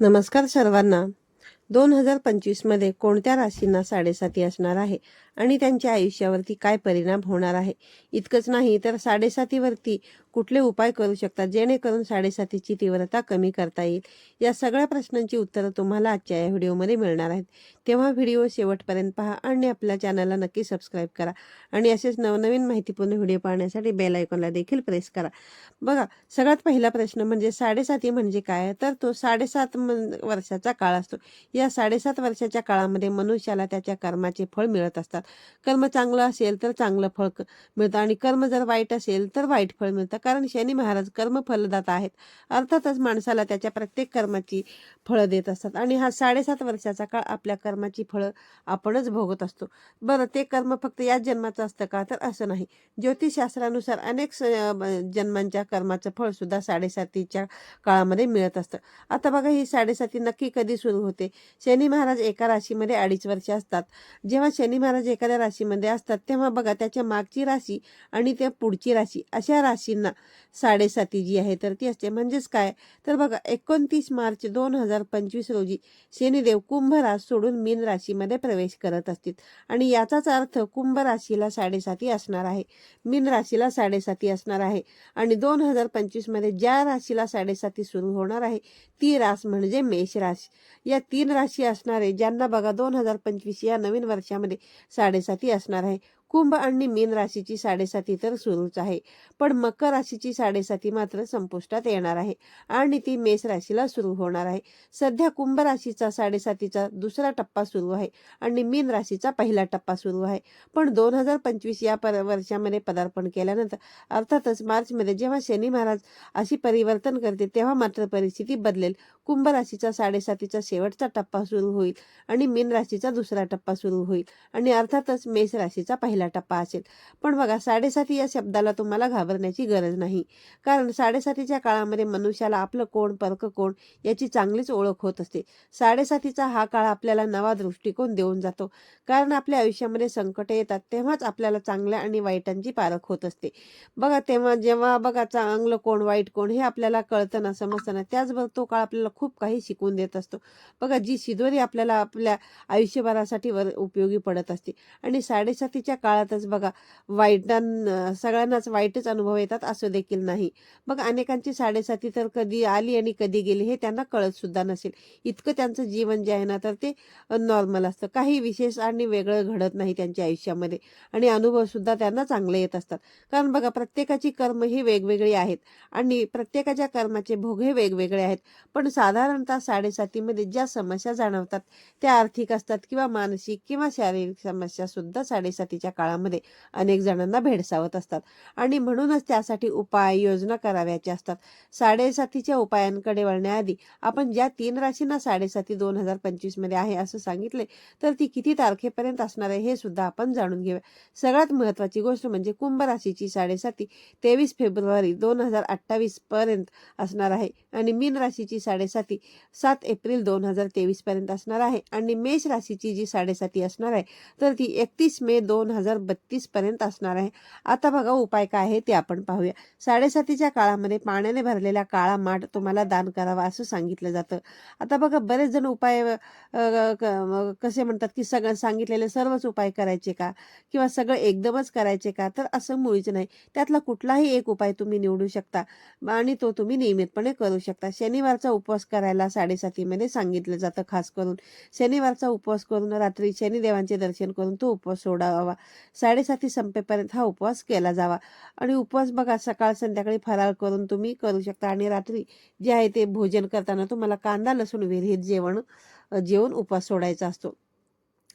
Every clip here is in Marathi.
नमस्कार सर्वांना. दोन हजार पंचवीसमध्ये कोणत्या राशींना साडेसाती असणार आहे? आणि त्यांच्या आयुष्यावरती काय परिणाम होणार आहे? इतकंच नाही तर साडेसातीवरती कुठले उपाय करू शकतात? जेणेकरून साडेसातीची तीव्रता कमी करता येईल? या सगळ्या प्रश्नांची उत्तरं तुम्हाला आजच्या या व्हिडिओमध्ये मिळणार आहेत. तेव्हा व्हिडिओ शेवटपर्यंत पहा आणि आपल्या चॅनलला नक्की सबस्क्राईब करा आणि असेच नवनवीन माहितीपूर्ण व्हिडिओ पाहण्यासाठी बेल आयकॉनला देखील प्रेस करा. बघा सगळ्यात पहिला प्रश्न म्हणजे साडेसाती म्हणजे काय? तर तो साडेसात मन- वर्षाचा काळ असतो. या साडेसात वर्षाच्या काळामध्ये मनुष्याला त्याच्या कर्माचे फळ मिळत असतात. कर्म चांगलं असेल तर चांगलं फळ मिळतं आणि कर्म जर वाईट असेल तर वाईट फळ मिळतं. कारण शनी महाराज कर्म फलदाता आहेत. अर्थातच माणसाला त्याच्या प्रत्येक कर्माची फळं देत असतात. आणि हा साडेसात वर्षाचा काळ आपल्या कर्माची फळं आपणच भोगत असतो. बरं ते कर्म फक्त याच जन्माचं असतं का? तर असं नाही. ज्योतिषशास्त्रानुसार अनेक जन्मांच्या कर्माचं फळ सुद्धा साडेसातीच्या काळामध्ये मिळत असतं. आता बघा ही साडेसाती नक्की कधी सुरू होते? शनी महाराज एका राशीमध्ये अडीच वर्ष असतात. जेव्हा शनी महाराज म्हणजे एखाद्या राशीमध्ये असतात तेव्हा बघा त्याच्या मागची राशी आणि त्या पुढची राशी अशा राशींना साडेसाती जी आहे तर ती असते. म्हणजेच काय? तर बघा एकोणतीस मार्च दोन हजार पंचवीस रोजी शनिदेव कुंभ रास सोडून मीन राशीमध्ये प्रवेश करत असतील. आणि याचाच अर्थ कुंभ राशीला साडेसाती असणार आहे. मीन राशीला साडेसाती असणार आहे. आणि दोन हजार पंचवीसमध्ये ज्या राशीला साडेसाती सुरू होणार आहे ती रास म्हणजे मेष राशी. या तीन राशी असणारे ज्यांना बघा दोन हजार पंचवीस या नवीन वर्षामध्ये साडेसाती असणार आहे. कुंभ आणि मीन राशीची साडेसाती तर सुरूच आहे. पण मकर राशीची साडेसाती मात्र संपुष्टात येणार आहे आणि ती मेष राशीला सुरू होणार आहे. सध्या कुंभ राशीचा साडेसातीचा दुसरा टप्पा सुरू आहे आणि मीन राशीचा पहिला टप्पा सुरू आहे. पण दोन हजार पंचवीस या पर वर्षामध्ये पदार्पण केल्यानंतर अर्थातच मार्चमध्ये जेव्हा शनी महाराज अशी परिवर्तन करते तेव्हा मात्र परिस्थिती बदलेल. कुंभ राशीचा साडेसातीचा शेवटचा टप्पा सुरू होईल आणि मीन राशीचा दुसरा टप्पा सुरू होईल आणि अर्थातच मेष राशीचा पहिला टप्पा असेल. पण बघा साडेसाती या शब्दाला तुम्हाला घाबरण्याची गरज नाही. कारण साडेसातीच्या काळामध्ये मनुष्याला आपलं कोण परक कोण याची चांगलीच ओळख होत असते. साडेसातीचा हा काळ आपल्याला नवा दृष्टिकोन देऊन जातो. कारण आपल्या आयुष्यामध्ये संकटे येतात तेव्हाच आपल्याला चांगल्या आणि वाईटांची पारख होत असते. बघा तेव्हा जेव्हा बघा चांगलं कोण वाईट कोण हे आपल्याला कळतं ना समजतं ना त्याचबरोबर तो काळ आपल्याला खूप काही शिकून देत असतो. बघा जी शिदोरी आपल्याला आपल्या आयुष्यभरासाठी वर उपयोगी पडत असते. आणि साडेसातीच्या काळ काळातच बघा वाईटां सगळ्यांनाच वाईटच अनुभव येतात असं देखील नाही. बघ अनेकांची साडेसाती तर कधी आली आणि कधी गेली हे त्यांना कळत सुद्धा नसेल. इतकं त्यांचं जीवन जे आहे ना तर ते नॉर्मल असतं. काही विशेष आणि वेगळं घडत नाही त्यांच्या आयुष्यामध्ये. आणि अनुभव सुद्धा त्यांना चांगले येत असतात. कारण बघा प्रत्येकाची कर्म ही वेगवेगळी आहेत. आणि प्रत्येकाच्या कर्माचे भोग हे वेगवेगळे आहेत. पण साधारणतः साडेसातीमध्ये ज्या समस्या जाणवतात त्या आर्थिक असतात किंवा मानसिक किंवा शारीरिक समस्या सुद्धा साडेसातीच्या काळामध्ये अनेक जणांना भेडसावत असतात. आणि म्हणूनच त्यासाठी उपाय योजना कराव्याच्या असतात. साडेसातीच्या उपायांकडे वळण्याआधी आपण ज्या तीन राशींना साडेसाती दोन हजार पंचवीसमध्ये आहे असं सांगितले तर ती किती तारखेपर्यंत असणार आहे हे सुद्धा आपण जाणून घेऊया. सगळ्यात महत्वाची गोष्ट म्हणजे कुंभ राशीची साडेसाती तेवीस फेब्रुवारी दोन हजार अठ्ठावीस पर्यंत असणार आहे आणि मीन राशीची साडेसाती सात एप्रिल दोन हजार तेवीस पर्यंत असणार आहे. आणि मेष राशीची जी साडेसाती असणार आहे तर ती एकतीस मे दोन हजार बत्तीस पर्यंत असणार आहे. आता बघा उपाय काय आहे ते आपण पाहूया. साडेसातीच्या काळामध्ये पाण्याने भरलेला काळा माठ तुम्हाला दान करावा असं सांगितलं जातं. आता बघा बरेच जण उपाय क- कसे म्हणतात की सगळं सांगितलेले सर्वच उपाय करायचे का? किंवा सगळं एकदमच करायचे का? तर असं मुळीच नाही. त्यातला कुठलाही एक उपाय तुम्ही निवडू शकता आणि तो तुम्ही नियमितपणे करू शकता. शनिवारचा उपवास करायला साडेसातीमध्ये सांगितलं जातं खास करून. शनिवारचा उपवास करून रात्री शनिदेवांचे दर्शन करून तो उपवास सोडावा. साडेसाती संपेपर्यंत हा उपवास केला जावा. आणि उपवास बघा सकाळ संध्याकाळी फराळ करून तुम्ही करू शकता. आणि रात्री जे आहे ते भोजन करताना तुम्हाला कांदा लसूण विरहित जेवण जेवण जेवून उपवास सोडायचा असतो.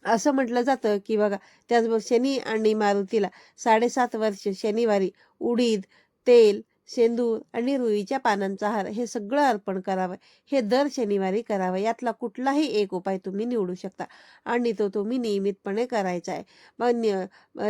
असं म्हटलं जातं की बघा त्याचबरोबर शनी आणि मारुतीला साडेसात वर्ष शनिवारी उडीद तेल शेंदूर आणि रुईच्या पानांचा हार हे सगळं अर्पण करावं. हे दर शनिवारी करावं. यातला कुठलाही एक उपाय तुम्ही निवडू शकता. आणि तो तुम्ही नियमितपणे करायचा आहे. मग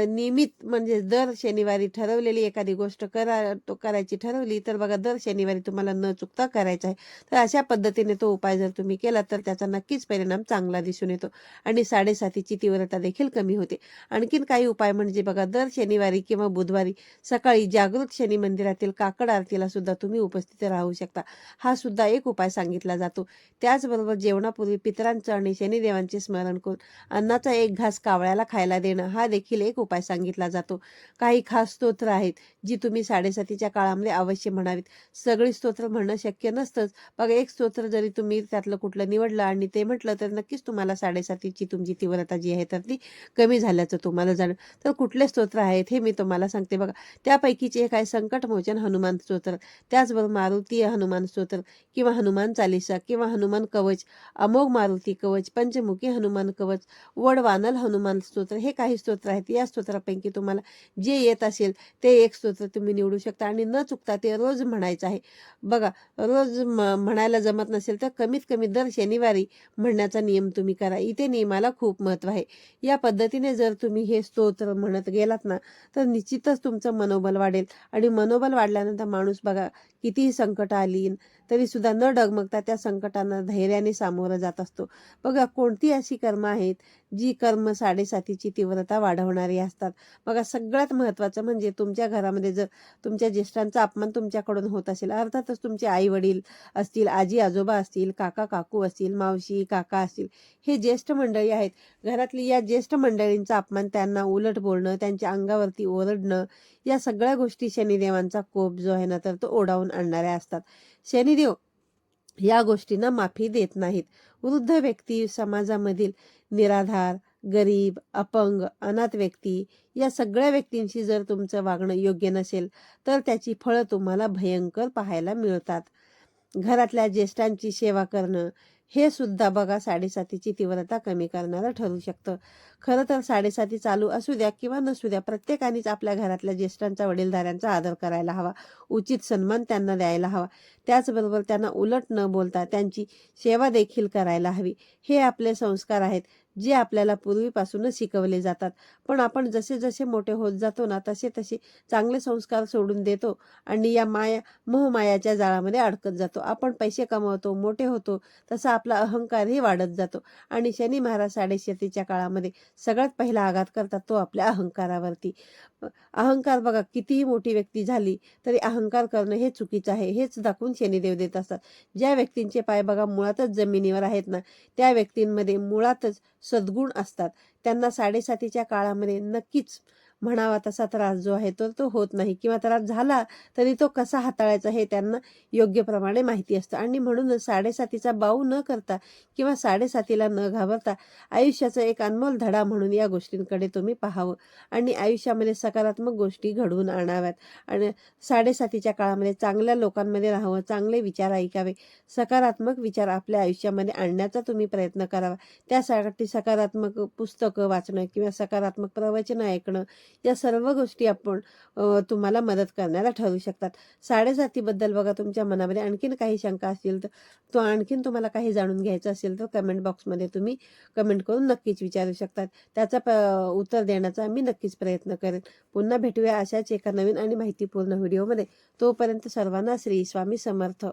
नियमित म्हणजे दर शनिवारी ठरवलेली एखादी गोष्ट करा तो करायची ठरवली तर बघा दर शनिवारी तुम्हाला न चुकता करायचा आहे. तर अशा पद्धतीने तो उपाय जर तुम्ही केला तर त्याचा नक्कीच परिणाम चांगला दिसून येतो. आणि साडेसातीची तीव्रता देखील कमी होते. आणखीन काही उपाय म्हणजे बघा दर शनिवारी किंवा बुधवारी सकाळी जागृत शनी मंदिरातील काकड आरतीला सुद्धा तुम्ही उपस्थित राहू शकता. हा सुद्धा एक उपाय सांगितला जातो. त्याचबरोबर जेवणापूर्वी पितरांचं आणि शनिदेवांचे स्मरण करून अन्नाचा एक घास कावळ्याला खायला देणं हा देखील एक उपाय सांगितला जातो. काही खास स्तोत्र आहेत जी तुम्ही साडेसातीच्या काळामध्ये अवश्य म्हणावीत. सगळी स्तोत्र म्हणणं शक्य नसतंच बघा एक स्तोत्र जरी तुम्ही त्यातलं कुठलं निवडलं आणि ते म्हटलं तर नक्कीच तुम्हाला साडेसातीची तुमची तीव्रता जी आहे तर ती कमी झाल्याचं तुम्हाला जाणं तर कुठले स्तोत्र आहेत हे मी तुम्हाला सांगते बघा. त्यापैकीचे एक आहे संकटमोचन हनुमान हनुमान स्तोत्र. त्याचबरोबर मारुती हनुमान स्तोत्र किंवा हनुमान चालिसा किंवा हनुमान कवच अमोघ मारुती कवच पंचमुखी हनुमान कवच वड वानल हनुमान स्तोत्र हे काही स्तोत्र आहेत. या स्तोत्रापैकी तुम्हाला जे येत असेल ते एक स्तोत्र तुम्ही निवडू शकता आणि न चुकता ते रोज म्हणायचं आहे. बघा रोज म- म्हणायला जमत नसेल तर कमीत कमी दर शनिवारी म्हणण्याचा नियम तुम्ही करा. इथे नियमाला खूप महत्त्व आहे. या पद्धतीने जर तुम्ही हे स्तोत्र म्हणत गेलात ना तर निश्चितच तुमचं मनोबल वाढेल आणि मनोबल वाढल्यानंतर माणूस बघा कितीही संकट आली तरी सुद्धा न डगमगता त्या संकटांना धैर्याने सामोरं जात असतो. बघा कोणती अशी कर्म आहेत जी कर्म साडेसातीची तीव्रता वाढवणारी असतात? बघा सगळ्यात महत्त्वाचं म्हणजे तुमच्या घरामध्ये जर तुमच्या ज्येष्ठांचा अपमान तुमच्याकडून होत असेल अर्थातच तुमचे आई वडील असतील आजी आजोबा असतील काका काकू असतील मावशी काका असतील हे ज्येष्ठ मंडळी आहेत. घरातली या ज्येष्ठ मंडळींचा अपमान त्यांना उलट बोलणं त्यांच्या अंगावरती ओरडणं या सगळ्या गोष्टी शनिदेवांचा कोप जो आहे ना तर तो ओढावून आणणाऱ्या असतात. शनिदेव या गोष्टींना माफी देत नाहीत. वृद्ध व्यक्ती समाजामधील निराधार गरीब अपंग अनाथ व्यक्ती या सगळ्या व्यक्तींशी जर तुमचं वागणं योग्य नसेल तर त्याची फळं तुम्हाला भयंकर पाहायला मिळतात. घरातल्या ज्येष्ठांची सेवा करणं हे सुद्धा बघा साडेसातीची तीव्रता कमी करणारं ठरू शकतं. खरं तर साडेसाती चालू असू द्या किंवा नसू द्या प्रत्येकानेच आपल्या घरातल्या ज्येष्ठांचा वडीलधाऱ्यांचा आदर करायला हवा उचित सन्मान त्यांना द्यायला हवा. त्याचबरोबर त्यांना उलट न बोलता त्यांची सेवा देखील करायला हवी. हे आपले संस्कार आहेत. जे आपल्याला पूर्वीपासूनच शिकवले जातात. पण आपण जसे जसे मोठे होत जातो ना तसे तसे चांगले संस्कार सोडून देतो आणि या माया मोहमायाच्या जाळामध्ये अडकत जातो. आपण पैसे कमवतो मोठे होतो तसा आपला अहंकारही वाढत जातो. आणि शनी महाराज साडेशतीच्या काळामध्ये सगळ्यात पहिला आघात करतात तो आपल्या अहंकारावरती. अहंकार बघा कितीही मोठी व्यक्ती झाली तरी अहंकार करणं हे चुकीचं आहे. हेच दाखवून शनिदेव देत असतात? ज्या व्यक्तींचे पाय बघा मुळातच जमिनीवर आहेत ना त्या व्यक्तींमध्ये मुळातच सद्गुण असतात. त्यांना साडेसातीच्या काळामध्ये नक्कीच म्हणावा तसा त्रास जो आहे तो तो होत नाही. किंवा त्रास झाला तरी तो कसा हाताळायचा हे त्यांना योग्य प्रमाणे माहिती असतं. आणि म्हणूनच साडेसातीचा बाऊ न करता किंवा साडेसातीला न घाबरता आयुष्याचा एक अनमोल धडा म्हणून या गोष्टींकडे तुम्ही पाहावं. आणि आयुष्यामध्ये सकारात्मक गोष्टी घडवून आणाव्यात. आणि साडेसातीच्या काळामध्ये चांगल्या लोकांमध्ये राहावं चांगले विचार ऐकावे. सकारात्मक विचार आपल्या आयुष्यामध्ये आणण्याचा तुम्ही प्रयत्न करावा. त्यासाठी सकारात्मक पुस्तकं वाचणं किंवा सकारात्मक प्रवचनं ऐकणं या सर्व गोष्टी आपण तुम्हाला मदत करण्याला ठरू शकतात. साडेसातीबद्दल बघा तुमच्या मनामध्ये आणखीन काही शंका असतील तर तो आणखीन तुम्हाला काही जाणून घ्यायचं असेल तर कमेंट बॉक्समध्ये तुम्ही कमेंट करून नक्कीच विचारू शकतात. त्याचा प उत्तर देण्याचा मी नक्कीच प्रयत्न करेन. पुन्हा भेटूया अशाच एका नवीन आणि माहितीपूर्ण व्हिडिओमध्ये. तोपर्यंत सर्वांना श्री स्वामी समर्थ.